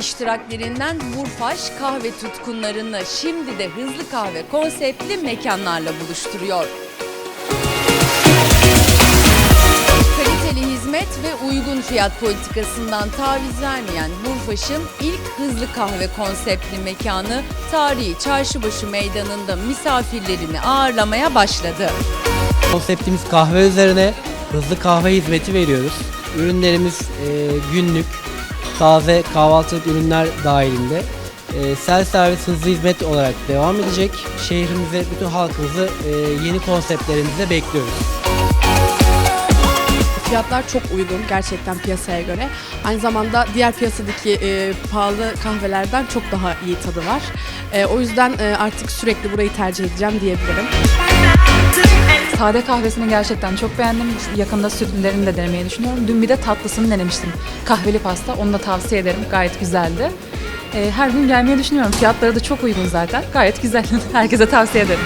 iştiraklerinden Burfaş kahve tutkunlarını şimdi de hızlı kahve konseptli mekanlarla buluşturuyor. Kaliteli hizmet ve uygun fiyat politikasından taviz vermeyen Burfaş'ın ilk hızlı kahve konseptli mekanı tarihi Çarşıbaşı Meydanı'nda misafirlerini ağırlamaya başladı. Konseptimiz kahve üzerine hızlı kahve hizmeti veriyoruz. Ürünlerimiz e, günlük, taze kahvaltılık ürünler dahilinde. E, self servis hızlı hizmet olarak devam edecek. Şehrimize, bütün halkımızı e, yeni konseptlerimize bekliyoruz. Fiyatlar çok uygun gerçekten piyasaya göre. Aynı zamanda diğer piyasadaki e, pahalı kahvelerden çok daha iyi tadı var. E, o yüzden e, artık sürekli burayı tercih edeceğim diyebilirim. Sade kahvesini gerçekten çok beğendim. Yakında sütlerini de denemeyi düşünüyorum. Dün bir de tatlısını denemiştim. Kahveli pasta. Onu da tavsiye ederim. Gayet güzeldi. Ee, her gün gelmeyi düşünüyorum. Fiyatları da çok uygun zaten. Gayet güzel. Herkese tavsiye ederim.